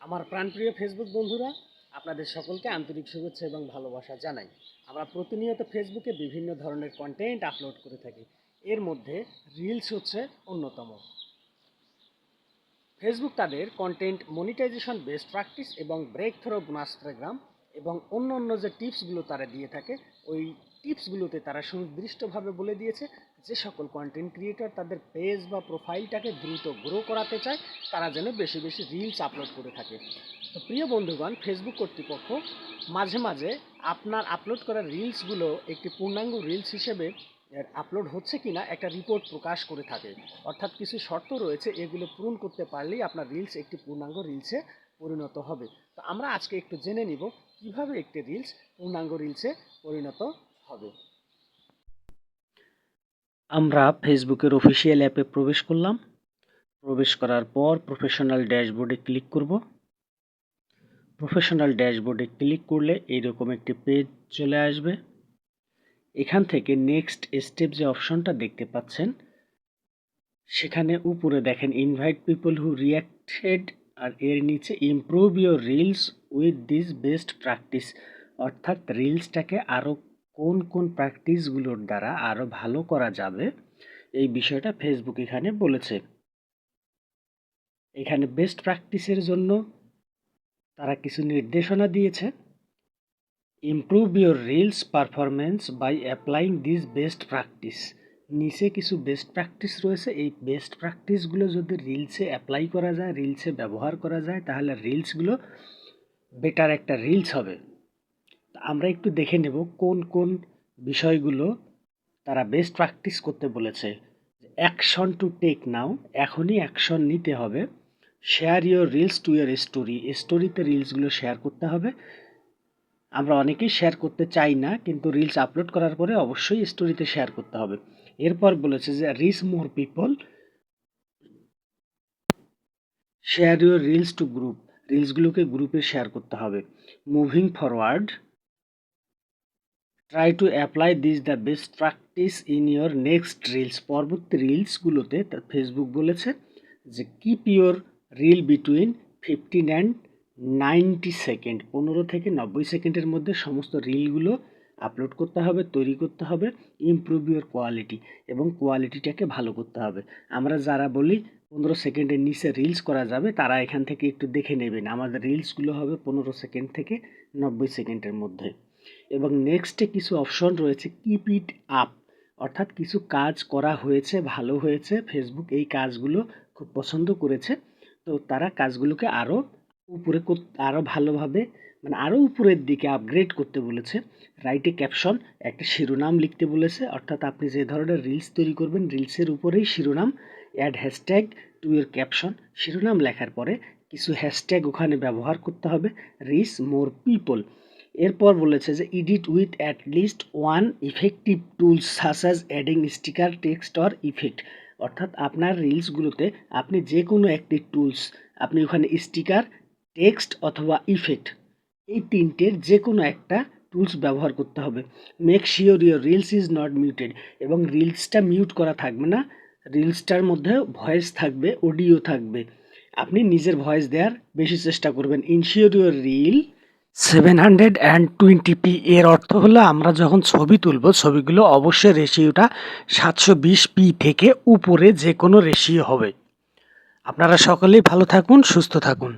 আমার প্রাণপ্রিয় ফেসবুক বন্ধুরা, আপনাদের সকলকে আন্তরিক শুভেচ্ছা এবং ভালোবাসা জানাই। আমরা প্রতিনিয়ত ফেসবুকে বিভিন্ন ধরনের কন্টেন্ট আপলোড করে থাকি। এর মধ্যে রিলস হচ্ছে অন্যতম। ফেসবুক তাদের কন্টেন্ট মনিটাইজেশন বেস্ট প্র্যাকটিস এবং ব্রেক থ্রো বোনাস প্রোগ্রাম এবং অন্য অন্য যে টিপসগুলো তারা দিয়ে থাকে, ওই টিপসগুলোতে তারা সুনির্দিষ্টভাবে বলে দিয়েছে যে সকল কন্টেন্ট ক্রিয়েটর তাদের পেজ বা প্রোফাইলটাকে দ্রুত গ্রো করাতে চায়, তারা যেন বেশি বেশি রিলস আপলোড করে থাকে। তো প্রিয় বন্ধুগণ ফেসবুক কর্তৃপক্ষ মাঝে মাঝে আপনার আপলোড করা রিলসগুলো একটি পূর্ণাঙ্গ রিলস হিসেবে আপলোড হচ্ছে কিনা একটা রিপোর্ট প্রকাশ করে থাকে। অর্থাৎ কিছু শর্ত রয়েছে, এগুলো পূরণ করতে পারলেই আপনার রিলস একটি পূর্ণাঙ্গ রিলসে পরিণত হবে। তো আমরা আজকে একটু জেনে নিব কীভাবে একটি রিলস পূর্ণাঙ্গ রিলসে পরিণত হবে। আমরা ফেসবুকের অফিসিয়াল অ্যাপে প্রবেশ করলাম। প্রবেশ করার পর প্রফেশনাল ড্যাশবোর্ডে ক্লিক করব। প্রফেশনাল ড্যাশবোর্ডে ক্লিক করলে এইরকম একটি পেজ চলে আসবে। এখান থেকে নেক্সট স্টেপ যে অপশনটা দেখতে পাচ্ছেন, সেখানে উপরে দেখেন ইনভাইট পিপল হু রিয়াক্টেড আর এর নিচে improve your reels with this best practice অর্থাৎ রিলসটাকে আরও কোন কোন প্র্যাকটিসগুলোর দ্বারা আরও ভালো করা যাবে, এই বিষয়টা ফেসবুক এখানে বলেছে। এখানে বেস্ট প্র্যাকটিসের জন্য তারা কিছু নির্দেশনা দিয়েছে। Improve your reels performance by applying this best practice নিচে কিছু বেস্ট প্র্যাকটিস রয়েছে, এই বেস্ট প্র্যাকটিসগুলো যদি রিলসে অ্যাপ্লাই করা যায় রিলসে ব্যবহার করা যায়, তাহলে রিলসগুলো বেটার একটা রিলস হবে। আমরা একটু দেখে নেব কোন কোন বিষয়গুলো তারা বেস্ট প্র্যাকটিস করতে বলেছে। অ্যাকশন টু টেক নাও এখনই অ্যাকশন নিতে হবে। Share your reels to your story স্টোরিতে রিলসগুলো শেয়ার করতে হবে। আমরা অনেকেই শেয়ার করতে চাই না, কিন্তু রিলস আপলোড করার পরে অবশ্যই স্টোরিতে শেয়ার করতে হবে। এরপর বলেছে যে reach more people share your reels to group রিলসগুলোকে গ্রুপে শেয়ার করতে হবে। Moving forward try to apply this the best practice in your next reels পরবর্তী রিলসগুলোতে ফেসবুক বলেছে যে keep your reel between fifteen and ninety second পনেরো থেকে নব্বই সেকেন্ডের মধ্যে সমস্ত রিলগুলো আপলোড করতে হবে, তৈরি করতে হবে ইমপ্রুভ ইউর কোয়ালিটি এবং কোয়ালিটিটাকে ভালো করতে হবে। আমরা যারা বলি পনেরো সেকেন্ডের নিচে রিলস করা যাবে, তারা এখান থেকে একটু দেখে নেবেন। আমাদের রিলসগুলো হবে পনেরো সেকেন্ড থেকে নব্বই সেকেন্ডের মধ্যে। এবং নেক্সটে কিছু অপশন রয়েছে কিপ ইট আপ অর্থাৎ কিছু কাজ করা হয়েছে, ভালো হয়েছে। ফেসবুক এই কাজগুলো খুব পছন্দ করেছে। তো তারা কাজগুলোকে আরও উপরে আরও ভালোভাবে মানে আরও উপরের দিকে আপগ্রেড করতে বলেছে। রাইটে ক্যাপশন একটা শিরোনাম লিখতে বলেছে। অর্থাৎ আপনি যে ধরনের রিলস তৈরি করবেন রিলসের উপরেই শিরোনাম add hashtag to your caption শিরোনাম লেখার পরে কিছু হ্যাশট্যাগ ওখানে ব্যবহার করতে হবে। রিচ মোর পিপল এরপর বলেছে যে edit with at least one effective tools such as adding sticker text or effect অর্থাৎ আপনার রিলসগুলোতে আপনি যে কোনো একটি টুলস আপনি ওখানে স্টিকার টেক্সট অথবা ইফেক্ট এই তিনটের যে কোনো একটা টুলস ব্যবহার করতে হবে। Make sure your reels is not muted এবং রিলসটা মিউট করা থাকবে না রিলসটার মধ্যে ভয়েস থাকবে অডিও থাকবে। আপনি নিজের ভয়েস দেওয়ার বেশি চেষ্টা করবেন। Ensure your reel seven hundred and twenty P এর অর্থ হলো আমরা যখন ছবি তুলব, ছবিগুলো অবশ্যই রেশিওটা সাতশো বিশ পি থেকে উপরে যে কোনো রেশিও হবে। আপনারা সকলেই ভালো থাকুন, সুস্থ থাকুন।